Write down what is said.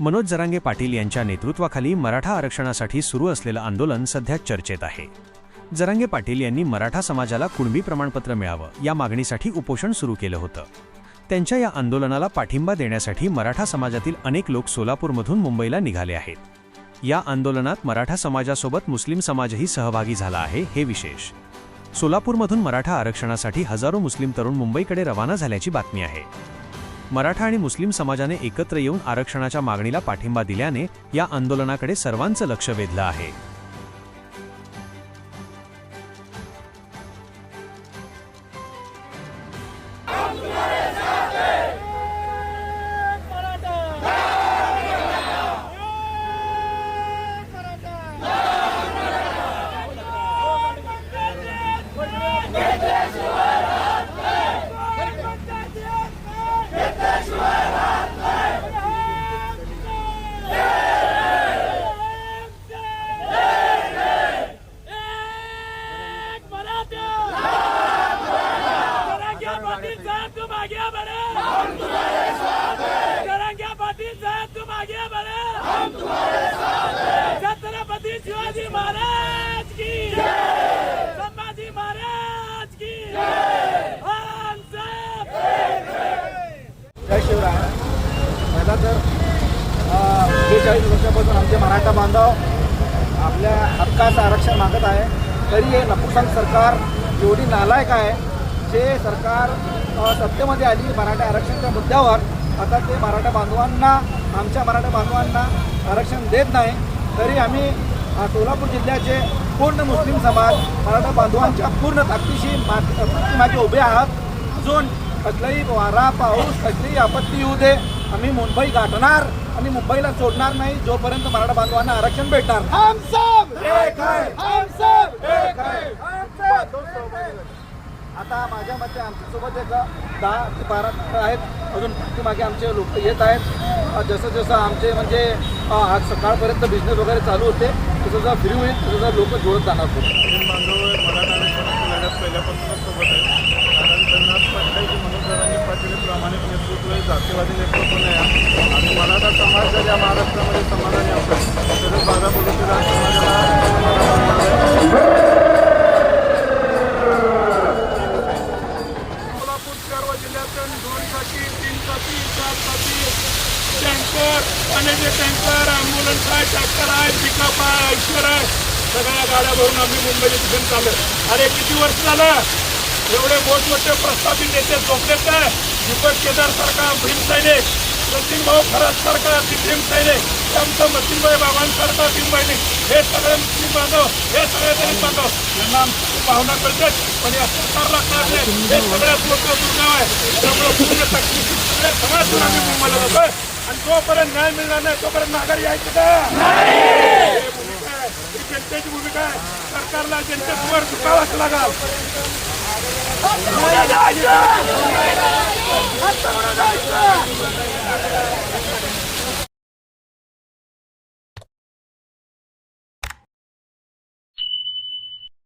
मनोज जरांगे पाटील यांच्या नेतृत्वाखाली मराठा आरक्षणासाठी सुरू असलेलं आंदोलन सध्या चर्चेत आहे. जरांगे पाटील यांनी मराठा समाजाला कुणबी प्रमाणपत्र मिळावं या मागणीसाठी उपोषण सुरू केलं होतं. त्यांच्या या आंदोलनाला पाठिंबा देण्यासाठी मराठा समाजातील अनेक लोक सोलापूरमधून मुंबईला निघाले आहेत. या आंदोलनात मराठा समाजासोबत मुस्लिम समाजही सहभागी झाला आहे हे विशेष. सोलापूरमधून मराठा आरक्षणासाठी हजारो मुस्लिम तरुण मुंबईकडे रवाना झाल्याची बातमी आहे. मराठा आणि मुस्लिम समाजाने एकत्र येऊन आरक्षणाच्या मागणीला पाठिंबा दिल्याने या आंदोलनाकडे सर्वांचं लक्ष वेधलं आहे. छत्रपति शिवाजी महाराज की संभाजी महाराज की जय. शिवराय. पहिला तर बेचाळीस वर्षापासून आमचे मराठा बांधव आपल्या हक्काचं आरक्षण मागत आहे. तरी हे नपुसंग सरकार एवढी नालायक आहे जे सरकार सत्तेमध्ये आली मराठा आरक्षणाच्या मुद्द्यावर. आता ते मराठा बांधवांना आमच्या मराठा बांधवांना आरक्षण देत नाही. तरी आम्ही सोलापूर जिल्ह्याचे पूर्ण मुस्लिम समाज मराठा बांधवांच्या पूर्ण ताकदीशी मागे उभे आहात. अजून कसलाही वारा पाऊस कसलीही आपत्ती येऊ दे. आम्ही मुंबई गाठणार आणि मुंबईला सोडणार नाही. जोपर्यंत मराठा बांधवांना आरक्षण भेटणार हम सब एक है हम सब एक है हम सब एक है. आता माझ्या मते आमच्यासोबत एक दहा ते बारा आहेत. अजून मागे आमचे लोक येत आहेत. जसं जसं आमचे म्हणजे आज सकाळपर्यंत बिझनेस वगैरे चालू होते तसं जसं फ्री होईल तसं जसं लोक जोडत जाणार पुढे. मुस्लिम बांधव मराठा आरक्षणाची पहिल्यापासूनच सोबत आहे कारण त्यांना पंचायती की मनोज जरांगे पाटील प्रामाणिक नेतृत्व आहे जातीवादी नेतृत्व नाही आणि मराठा समाज जर या महाराष्ट्रामध्ये समाधानी असेल पाण्याचे टँकर ॲम्ब्युलन्स आहे ट्रॅक्टर आहे पिकअप आहे ऐश्वर आहे. सगळ्या गाड्या भरून आम्ही मुंबईच्या ठिकाणी चाललो अरे किती वर्ष झालं? एवढे मोठमोठे प्रस्थापित नेते झोपलेत काय? दीपक केदार सारखा भीम सैनिक सचिन भाऊ खरात सारखा भीम सैनिक आमचं मच्छिनभाई बाबांसारखा भीम हे सगळे मुस्लिम बांधव हे सगळे दलित बांधव. यांना आमची भावना कळतात पण या सरकारला कळत हे सगळ्यात मोठं दुर्गाव आहे. त्यामुळे पूर्ण तकलीफ सगळ्या समाजातून आम्ही मुंबईला जातोय. आणि जोपर्यंत न्याय मिळणार नाही तोपर्यंत नागर यायचं का? भूमिका आहे ही जनतेची भूमिका आहे. सरकारला जनतेसमोर झुकावंच लागाल. जायचं!